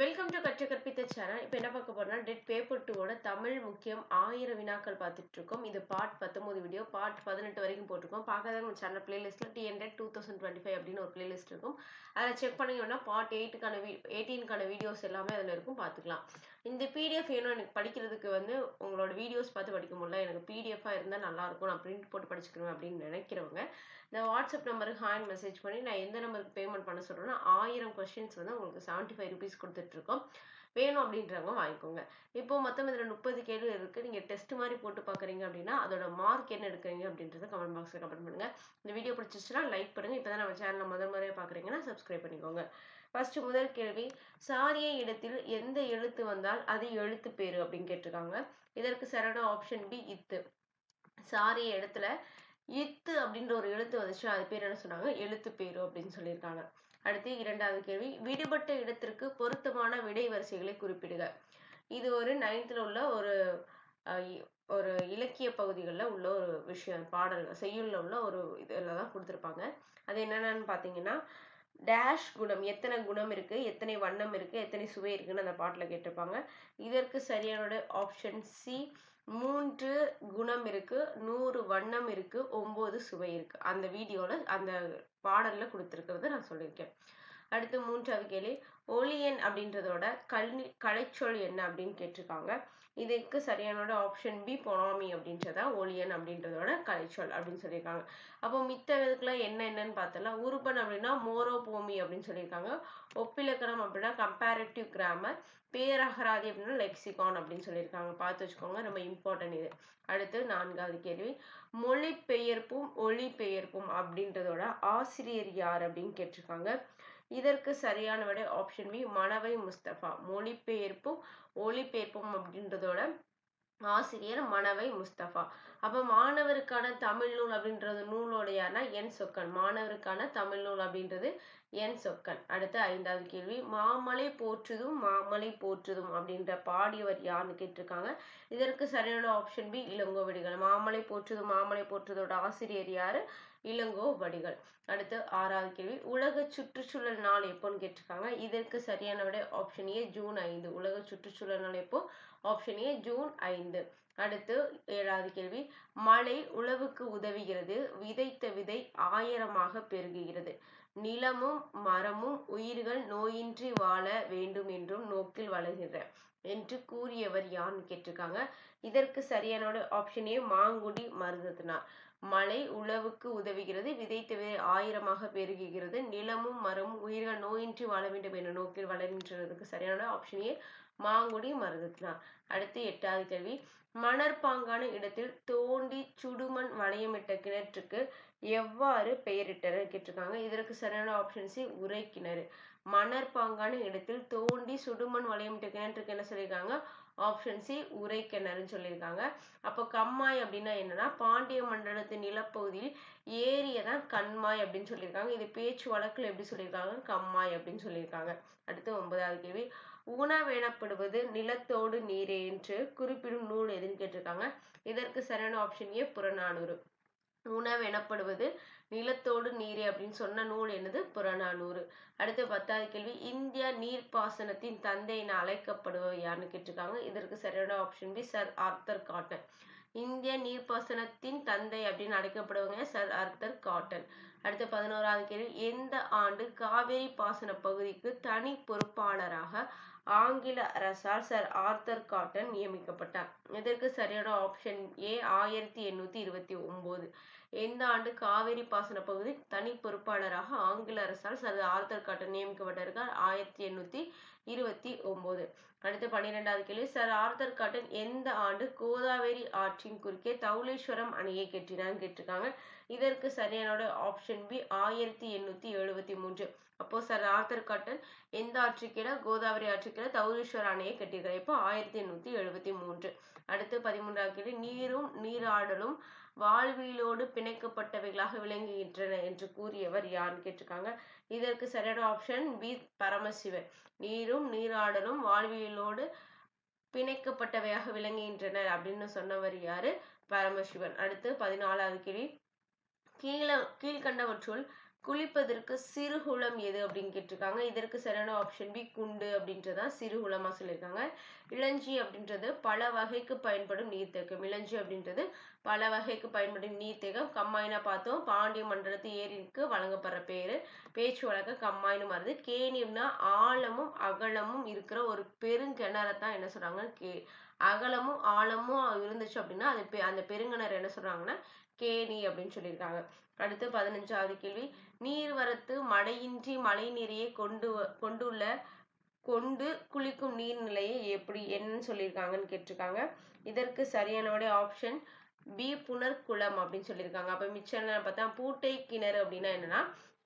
Welcome to கற்று கற்பித்த channel இப்போ என்ன பார்க்க போறோம்னா டெட் பேப்பர் டூவோட தமிழ் முக்கியம் ஆயிரம் வினாக்கள் பார்த்துட்டு இருக்கோம். இது பார்ட் பத்தொன்பது வீடியோ பார்ட் பதினெட்டு வரைக்கும் போட்டிருக்கோம். பார்க்காத நம்ம channel பிளேலிஸ்ட்ல TNTET hundred two thousand twenty five அப்படின்னு ஒரு பிளேலிஸ்ட் இருக்கும். அதில் செக் பண்ணீங்கன்னா பார்ட் எயிட்டுக்கான வீ எயிட்டீனுக்கான வீடியோஸ் எல்லாமே அதில் இருக்கும். பார்த்துக்கலாம். இந்த பிடிஎஃப் வேணும் எனக்கு படிக்கிறதுக்கு வந்து உங்களோட வீடியோஸ் பார்த்து படிக்க முடியல. எனக்கு பிடிஎஃபாக இருந்தால் நல்லாயிருக்கும் நான் பிரிண்ட் போட்டு படிச்சுக்கிறேன் அப்படின்னு நினைக்கிறவங்க இந்த வாட்ஸ்அப் நம்பருக்கு ஹேண்ட் மெசேஜ் பண்ணி நான் எந்த நம்பருக்கு பேமெண்ட் பண்ண சொல்கிறேன்னா ஆயிரம் கொஸ்டின்ஸ் வந்து உங்களுக்கு செவன்ட்டி ஃபைவ் ருபீஸ் கொடுத்துட்ருக்கோம் வேணும் அப்படின்றவங்க வாங்கிக்கோங்க. இப்போ மொத்தம் இதில் முப்பது கேள்வி இருக்குது நீங்கள் டெஸ்ட் மாதிரி போட்டு பார்க்குறீங்க அப்படின்னா அதோட மார்க் என்ன எடுக்கிறீங்க அப்படின்றத கமெண்ட் பாக்ஸில் கமெண்ட் பண்ணுங்கள் இந்த வீடியோ பிடிச்சிச்சுன்னா லைக் பண்ணுங்கள் இப்போ தான் நம்ம சேனலில் முதல் முறையாக பார்க்குறீங்கன்னா சப்ஸ்கிரைப் பண்ணிக்கோங்க. ஃபர்ஸ்ட் முதல் கேள்வி சாரிய இடத்தில் எந்த எழுத்து வந்தால் அது எழுத்து பேரு அப்படின்னு கேட்டிருக்காங்க. இதற்கு சரியான ஆப்ஷன் பி இத்து சாரிய இடத்துல இத்து அப்படின்ற ஒரு எழுத்து வந்துச்சு அது பேர் என்ன சொன்னாங்க? எழுத்து பேரு அப்படின்னு சொல்லியிருக்காங்க. அடுத்து இரண்டாவது கேள்வி விடுபட்ட இடத்திற்கு பொருத்தமான விடை வரிசைகளை குறிப்பிடுக. இது ஒரு நைன்த்தில் உள்ள ஒரு ஒரு இலக்கிய பகுதிகளில் உள்ள ஒரு விஷயம் பாடல் செய்யுளில் உள்ள ஒரு இதில் தான் கொடுத்துருப்பாங்க. அது என்னென்னு பார்த்தீங்கன்னா டேஷ் குணம் எத்தனை குணம் இருக்கு எத்தனை வண்ணம் இருக்கு எத்தனை சுவை இருக்குன்னு அந்த பாட்டில் கேட்டிருப்பாங்க. இதற்கு சரியான ஆப்ஷன் சி மூன்று குணம் இருக்கு நூறு வண்ணம் இருக்கு ஒன்பது சுவை இருக்கு. அந்த வீடியோல அந்த பாடல்ல கொடுத்துருக்கிறது நான் சொல்லியிருக்கேன். அடுத்து மூன்றாவது கேள்வி ஒளியன் அப்படின்றதோட கல்வி கலைச்சொல் என்ன அப்படின்னு கேட்டிருக்காங்க. இதுக்கு சரியானோட ஆப்ஷன் பி பொனாமி அப்படின்றதா ஒளியன் அப்படின்றதோட கலைச்சொல் அப்படின்னு சொல்லியிருக்காங்க. அப்போ மித்த இதுக்குள்ள என்ன என்னன்னு பார்த்தோம்னா உருபன் அப்படின்னா மோரோபோமி அப்படின்னு சொல்லியிருக்காங்க. ஒப்பிலக்கணம் அப்படின்னா கம்பேரிட்டிவ் கிராமர் பேரகராதி அப்படின்னா லெக்சிகான் அப்படின்னு சொல்லியிருக்காங்க. பார்த்து வச்சுக்கோங்க ரொம்ப இம்பார்ட்டன்ட் இது. அடுத்து நான்காவது கேள்வி. மொழிபெயர்ப்பும் ஒளிபெயர்ப்பும் அப்படின்றதோட ஆசிரியர் யார் அப்படின்னு கேட்டிருக்காங்க. இதற்கு சரியான விட ஆப்ஷன் பி மணவை முஸ்தபா. மொழிபெயர்ப்பும் ஒளிபெயர்ப்பும் அப்படின்றதோட ஆசிரியர் மணவை முஸ்தபா. அப்ப மாணவருக்கான தமிழ் நூல் அப்படின்றது நூலோட யாருன்னா என் சொக்கன் மாணவருக்கான தமிழ் நூல் அப்படின்றது என் சொக்கன் அடுத்த ஐந்தாவது கேள்வி. மாமலை போற்றுதும் மாமலை போற்றுதும் அப்படின்ற பாடியவர் யாருன்னு கேட்டிருக்காங்க. இதற்கு சரியான ஆப்ஷன் பி இளங்கோவடிகள். மாமலை போற்றுதும் மாமலை போற்றுதோட ஆசிரியர் யாரு? இளங்கோ வடிகள். அடுத்து ஆறாவது கேள்வி. உலக சுற்றுச்சூழல் நாள் எப்போன்னு கேட்டிருக்காங்க. இதற்கு சரியான விட ஆப்ஷன் ஏ ஜூன் ஐந்து. உலக சுற்றுச்சூழல் நாள் எப்போ? ஆப்ஷன் ஏ ஜூன் ஐந்து. அடுத்து ஏழாவது கேள்வி. மழை உழவுக்கு உதவுகிறது. விதைத்த விதை ஆயிரமாக பெருகுகிறது. நிலமும் மரமும் உயிர்கள் நோயின்றி வாழ வேண்டும் என்றும் நோக்கில் வளர்கின்ற என்று கூறியவர் யான்னு கேட்டிருக்காங்க. இதற்கு சரியான ஆப்ஷனே மாங்குடி மருதத்தினார். மழை உழவுக்கு உதவுகிறது. விதை விதை ஆயிரமாக பெருகுகிறது. நிலமும் மரமும் உயிர்கள் நோயின்றி வாழ வேண்டும் என்ற நோக்கில் வளர்கின்றதுக்கு சரியான ஆப்ஷன் ஏ மாங்குடி மருதத்தினார் அடுத்து எட்டாவது கேள்வி. மணற்பாங்கான இடத்தில் தோண்டி சுடுமண் வளையமிட்ட கிணற்றுக்கு எவ்வாறு பெயரிட்டனர் கேட்டிருக்காங்க. இதற்கு சரியான ஆப்ஷன் சி உரை கிணறு மணற்பாங்கான இடத்தில் தோண்டி சுடுமண் வளையமிட்ட கிணற்றுக்கு என்ன சொல்லியிருக்காங்க? ஆப்ஷன் சி உரை கிணறுன்னு சொல்லியிருக்காங்க. அப்போ கம்மாய் அப்படின்னா என்னன்னா பாண்டிய மண்டலத்தின் நிலப்பகுதியில் ஏரியதான் கண்மாய் அப்படின்னு சொல்லியிருக்காங்க. இது பேச்சு வழக்கில் எப்படி சொல்லியிருக்காங்க? கம்மாய் அப்படின்னு சொல்லியிருக்காங்க. அடுத்து ஒன்பதாவது கேள்வி. உணவெனப்படுவது நிலத்தோடு நீரே என்று குறிப்பிடும் நூல் எதுன்னு கேட்டிருக்காங்க. இதற்கு சரியான ஆப்ஷன் ஏ புறநானூறு. உணவு எனப்படுவது நிலத்தோடு நீரே அப்படின்னு சொன்ன நூல் என்னது? புறநானூறு. அடுத்து பத்தாவது கேள்வி இந்தியா நீர்ப்பாசனத்தின் தந்தை என அழைக்கப்படுவர் யாருன்னு கேட்டிருக்காங்க. இதற்கு சரியான option B sir Arthur Cotton இந்திய நீர்ப்பாசனத்தின் தந்தை அப்படின்னு அழைக்கப்படுவாங்க சர் ஆர்த்தர் காட்டன் அடுத்த பதினோராவது கேள்வி எந்த ஆண்டு காவேரி பாசன பகுதிக்கு தனி பொறுப்பாளராக ஆங்கில அரசால் சர் ஆர்த்தர் காட்டன் நியமிக்கப்பட்டார்? இதற்கு சரியான ஆப்ஷன் ஏ ஆயிரத்தி எண்ணூத்தி இருபத்தி ஒன்பது எந்த ஆண்டு காவேரி பாசன பகுதி தனி பொறுப்பாளராக ஆங்கில அரசால் சர் ஆர்த்தர் காட்டன் நியமிக்கப்பட்டிருக்கார்? ஆயிரத்தி எண்ணூத்தி இருபத்தி ஒன்பது அடுத்து பன்னிரெண்டாவது கேள்வி. சர் ஆர்த்தர் காட்டன் எந்த ஆண்டு கோதாவரி ஆற்றின் குறுக்கே தௌலேஸ்வரம் அணையை கட்டினார் கேட்டிருக்காங்க. இதற்கு சரியான ஆப்ஷன் பி ஆயிரத்தி எண்ணூத்தி எழுபத்தி மூன்று. அப்போ சார் ஆர்த்தர் காட்டன் எந்த ஆற்றுக்கிட கோதாவரி ஆற்றுக்கிட தௌரீஸ்வர அணையை கட்டியிருக்காரு? இப்போ ஆயிரத்தி எண்ணூத்தி எழுபத்தி மூன்று. அடுத்து பதிமூன்றாவது கேள்வி. நீரும் நீராடலும் வாழ்வியலோடு பிணைக்கப்பட்டவைகளாக விளங்குகின்றன என்று கூறியவர் யாருன்னு கேட்டிருக்காங்க. இதற்கு சரியான ஆப்ஷன் பி பரமசிவன். நீரும் நீராடலும் வாழ்வியலோடு பிணைக்கப்பட்டவையாக விளங்குகின்றனர் அப்படின்னு சொன்னவர் யாரு? பரமசிவன். அடுத்து பதினாலாவது கேள்வி. கீழ கீழ்கண்டவற்றுள் குளிப்பதற்கு சிறுகுளம் எது அப்படின்னு கேட்டிருக்காங்க. இதற்கு சரியான ஆப்ஷன் பி குண்டு அப்படின்றதான் சிறுகுளமா சொல்லியிருக்காங்க. இளஞ்சி அப்படின்றது பல வகைக்கு பயன்படும் நீர்த்தேக்கம். இளஞ்சி அப்படின்றது பல வகைக்கு பயன்படும் நீர்த்தேக்கம். கம்மாயினா பார்த்தோம். பாண்டிய மண்டலத்து ஏரிக்கு வழங்கப்படுற பேரு. பேச்சு வழக்க கம்மாயின்னு வருது கேணியம்னா ஆழமும் அகலமும் இருக்கிற ஒரு பெருங்கிணறத்தான் என்ன சொல்றாங்க? கே அகலமும் ஆழமும் இருந்துச்சு அப்படின்னா அது பெ- அந்த பெருங்கிணறு என்ன சொல்றாங்கன்னா? கேணி அப்படின்னு சொல்லியிருக்காங்க. அடுத்து பதினஞ்சாவது கேள்வி. நீர்வரத்து மழையின்றி மழை நீரையே கொண்டு கொண்டுள்ள கொண்டு குளிக்கும் நீர்நிலையை எப்படி என்னன்னு சொல்லியிருக்காங்கன்னு கேட்டிருக்காங்க. இதற்கு சரியான ஆப்ஷன் பி புனர்குளம் அப்படின்னு சொல்லியிருக்காங்க. அப்ப மிச்சம் பார்த்தா பூட்டை கிணறு அப்படின்னா என்னன்னா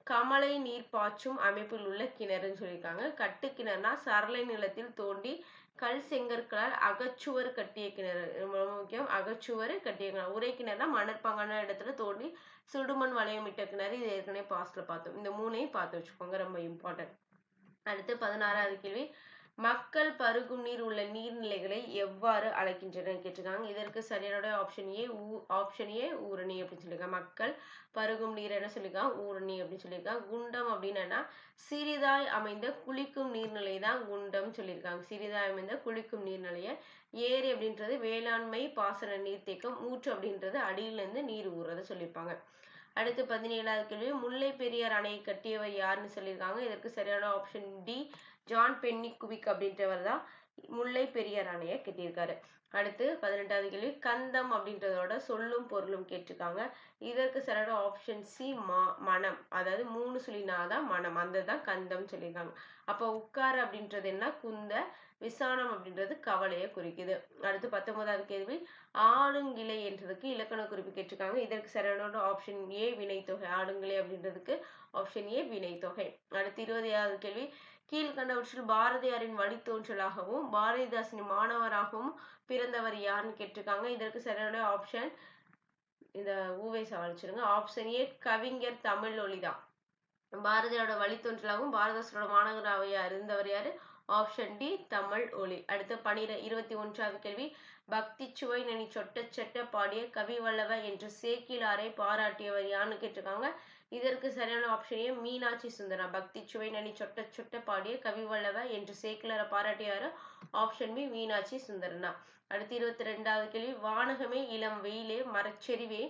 கமலை நீர் பாய்ச்சும் அமைப்பில் உள்ள கிணறுன்னு சொல்லியிருக்காங்க. கட்டு கிணறுனா சரளை நிலத்தில் தோண்டி கல் செங்கற்களால் அகச்சுவர் கட்டிய கிணறு. ரொம்ப முக்கியம். அகச்சுவர் கட்டிய கிணறு. உரை கிணறுனா மணற்பாங்கான இடத்துல தோண்டி சுடுமண் வளையமிட்ட கிணறு. இது ஏற்கனவே பாஸ்ட்ல பார்த்தோம். இந்த மூணையும் பார்த்து வச்சுக்கோங்க. ரொம்ப இம்பார்ட்டன்ட் அடுத்து பதினாறாவது கேள்வி. மக்கள் பருகும் நீர் உள்ள நீர்நிலைகளை எவ்வாறு அழைக்கின்றன கேட்டிருக்காங்க. இதற்கு சரியான ஆப்ஷன் ஏ ஆப்ஷன் ஏ ஊரணி அப்படின்னு சொல்லியிருக்காங்க. மக்கள் பருகும் நீர் என்ன சொல்லியிருக்காங்க? ஊரணி அப்படின்னு சொல்லியிருக்காங்க. குண்டம் அப்படின்னா சிறிதாய் அமைந்த குளிக்கும் நீர்நிலை தான் குண்டம் சொல்லியிருக்காங்க. சிறிதாய் அமைந்த குளிக்கும் நீர்நிலைய ஏரி அப்படின்றது வேளாண்மை பாசன நீர்த்தேக்கம் ஊற்று அப்படின்றது அடியிலிருந்து நீர் ஊறுறத சொல்லியிருப்பாங்க. அடுத்து பதினேழாவது கேள்வி முல்லை பெரியார் அணையை கட்டியவர் யாருன்னு சொல்லியிருக்காங்க. இதற்கு சரியான option D John Pennycuick அப்படின்றவர் தான் முல்லை பெரியார் அணையை கட்டியிருக்காரு. அடுத்து பதினெட்டாவது கேள்வி கந்தம் அப்படின்றதோட சொல்லும் பொருளும் கேட்டிருக்காங்க. இதற்கு சரியான ஆப்ஷன் சி மா மனம். அதாவது மூணு சொல்லினாதான் மனம். அந்த தான் கந்தம் சொல்லியிருக்காங்க. அப்போ உட்கார அப்படின்றது என்ன? குந்த விசானம் அப்படின்றது கவலையை குறிக்குது. அடுத்து பத்தொன்பதாவது கேள்வி ஆடுங்கிளை என்றதுக்கு இலக்கண குறிப்பு கேட்டிருக்காங்க. இதற்கு சரியான ஆப்ஷன் ஏ வினைத்தொகை. ஆடுங்கிளை அப்படின்றதுக்கு ஆப்ஷன் ஏ வினைத்தொகை. அடுத்து இருபதாவது கேள்வி கீழ்கண்டவற்றில் பாரதியாரின் வழித்தோன்றலாகவும் பாரதிதாசனின் மாணவராகவும் பிறந்தவர் யாருன்னு கேட்டிருக்காங்க. இதற்கு சரியான ஆப்ஷன் இந்த ஊவை சவாலிச்சிருங்க ஆப்ஷன் ஏ கவிஞர் தமிழ் ஒளிதான் பாரதியாரோட வழித்தோன்றலாகவும் பாரதாசனோட மாணவராவையா இருந்தவர் யாரு? ஆப்ஷன் டி தமிழ் ஒளி. அடுத்து பனிர இருபத்தி ஒன்றாவது கேள்வி. பக்தி சுவை நனி சொட்ட செட்ட பாடிய கவி வல்லவ என்று சேக்கிலாரை பாராட்டியவர் யாருன்னு கேட்டிருக்காங்க. இதற்கு சரியான ஆப்ஷன் மீனாட்சி சுந்தரா பக்தி சுவை நனி சொட்ட சொட்ட பாடிய கவி வல்லவ என்று சேக்கிலாரை பாராட்டியாரு ஆப்ஷன் பி மீனாட்சி சுந்தரனா அடுத்து இருபத்தி ரெண்டாவது கேள்வி. வானகமே இளம் வெயிலே மரச்செறிவே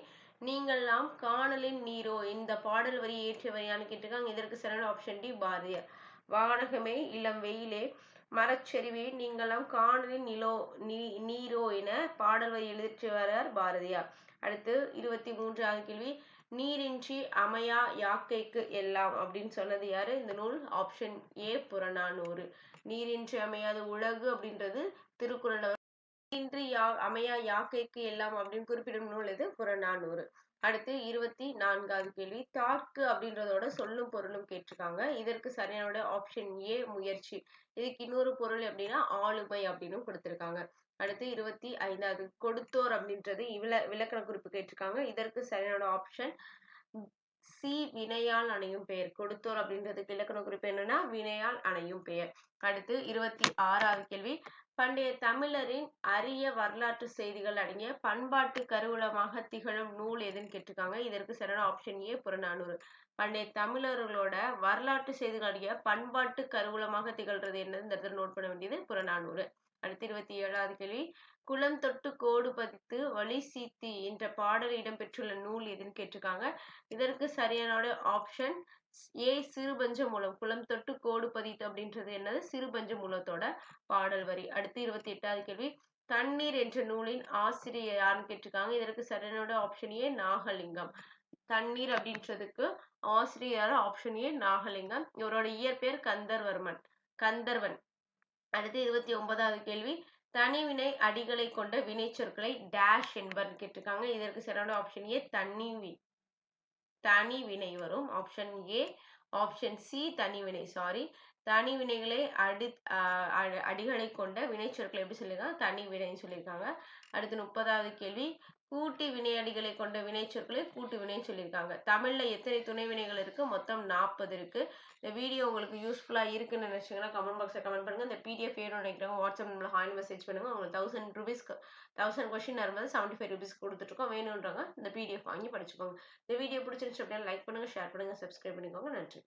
நீங்கள்லாம் காணலின் நீரோ? இந்த பாடல் வரி ஏற்றியவர் யான்னு கேட்டிருக்காங்க. இதற்கு சரியான ஆப்ஷன் டி பாரதியார். வானகமே இளம் வெயிலே மரச்செறிவே நீங்களாம் காணலின் நிலோ நீ நீரோ என பாடல் வரி எழுதியவர் பாரதியார். அடுத்து இருபத்தி மூன்றாவது கேள்வி. நீரின்றி அமையா யாக்கைக்கு எல்லாம்? அப்படின்னு சொன்னது யாரு? இந்த நூல் ஆப்ஷன் ஏ புறநானூறு. நீரின்றி அமையாத உலகு அப்படின்றது திருக்குறள் இன்றி யா அமையா யாக்கைக்கு எல்லாம் அப்படின்னு குறிப்பிடும் நூல் இது புறநானூறு. அடுத்து இருபத்தி நான்காவது கேள்வி. தாக்கு அப்படின்றதோட சொல்லும் பொருளும் கேட்டிருக்காங்க. இதற்கு சரியான ஆப்ஷன் ஏ முயற்சி. இதுக்கு இன்னொரு பொருள் எப்படின்னா ஆளுமை அப்படின்னு கொடுத்திருக்காங்க. அடுத்து இருபத்தி ஐந்தாவது. கொடுத்தோர் அப்படின்றது இவில விளக்கண குறிப்பு கேட்டிருக்காங்க. இதற்கு சரியான ஆப்ஷன் சி வினையால் அணையும் பெயர். கொடுத்தோர் அப்படின்றதுக்கு இலக்கண குறிப்பு என்னன்னா வினையால் அணையும் பெயர். அடுத்து இருபத்தி ஆறாவது கேள்வி. பண்டைய தமிழரின் அரிய வரலாற்று செய்திகள் அடங்கிய பண்பாட்டு கருவூலமாக திகழும் நூல் எதுன்னு கேட்டிருக்காங்க. இதற்கு சரியான ஆப்ஷன் ஏ புறநானூறு. பண்டைய தமிழர்களோட வரலாற்று செய்திகள் அடங்கிய பண்பாட்டு கருவூலமாக திகழ்றது என்னது நோட் பண்ண வேண்டியது புறநானூறு. அடுத்து இருபத்தி ஏழாவது கேள்வி. குளம் தொட்டு கோடு பதித்து வழி சீத்தி என்ற பாடல் இடம்பெற்றுள்ள நூல் எதுன்னு கேட்டிருக்காங்க. இதற்கு சரியான ஆப்ஷன் ஏ சிறுபஞ்ச மூலம். குளம் தொட்டு கோடு பதித்து அப்படின்றது என்னது? சிறுபஞ்ச மூலத்தோட பாடல் வரி. அடுத்து இருபத்தி எட்டாவது கேள்வி. தண்ணீர் என்ற நூலின் ஆசிரியர் யாருன்னு கேட்டிருக்காங்க. இதற்கு சரியான ஆப்ஷன் ஏ நாகலிங்கம். தண்ணீர் அப்படின்றதுக்கு ஆசிரியர் ஆப்ஷன் ஏ நாகலிங்கம். இவரோட இயற்பெயர் கந்தர்வர்மன். கந்தர்வன். அடுத்து இருபத்தி ஒன்பதாவது கேள்வி. தனிவினை அடிகளை கொண்ட வினைச்சொற்களை டேஷ் என்பர் கேட்டிருக்காங்க. இதற்கு சரியான ஆப்ஷன் ஏ தனி தனி வினை வரும். ஆப்ஷன் ஏ ஆப்ஷன் சி தனி வினை சாரி தனி வினைகளை அடி அடிகளை கொண்ட வினைச்சொற்களை எப்படி சொல்லியிருக்காங்க? தனி வினைன்னு சொல்லியிருக்காங்க. அடுத்து முப்பதாவது கேள்வி. கூட்டு வினையடிகளை கொண்ட வினைச்சொற்களை கூட்டு வினைன்னு சொல்லியிருக்காங்க. தமிழில் எத்தனை துணை வினைகள் இருக்குது மொத்தம் நாற்பது இருக்குது இந்த வீடியோ உங்களுக்கு யூஸ்ஃபுல்லாக இருக்குன்னு நினச்சிங்கன்னா கமெண்ட் பாக்ஸில் கமெண்ட் பண்ணுங்கள் இந்த பிடிஎஃப் வேணும்னு நினைக்கிறவங்க வாட்ஸ்அப் நம்மளை ஹாய் மெசேஜ் பண்ணுங்கள் உங்களுக்கு தௌசண்ட் ருபீஸ்க்கு தௌசண்ட் கொஸ்டின் வரும்போது செவன்ட்டி ஃபைவ் ருபீஸ் கொடுத்துட்ருக்கோம் வேணுன்றவங்க இந்த பிடிஎஃப் வாங்கி படிச்சுக்கோங்க. இந்த வீடியோ பிடிச்சிருந்துச்சு அப்படின்னா லைக் பண்ணுங்கள் ஷேர் பண்ணுங்கள் சப்ஸ்கிரைப் பண்ணிக்கோங்க. நன்றி.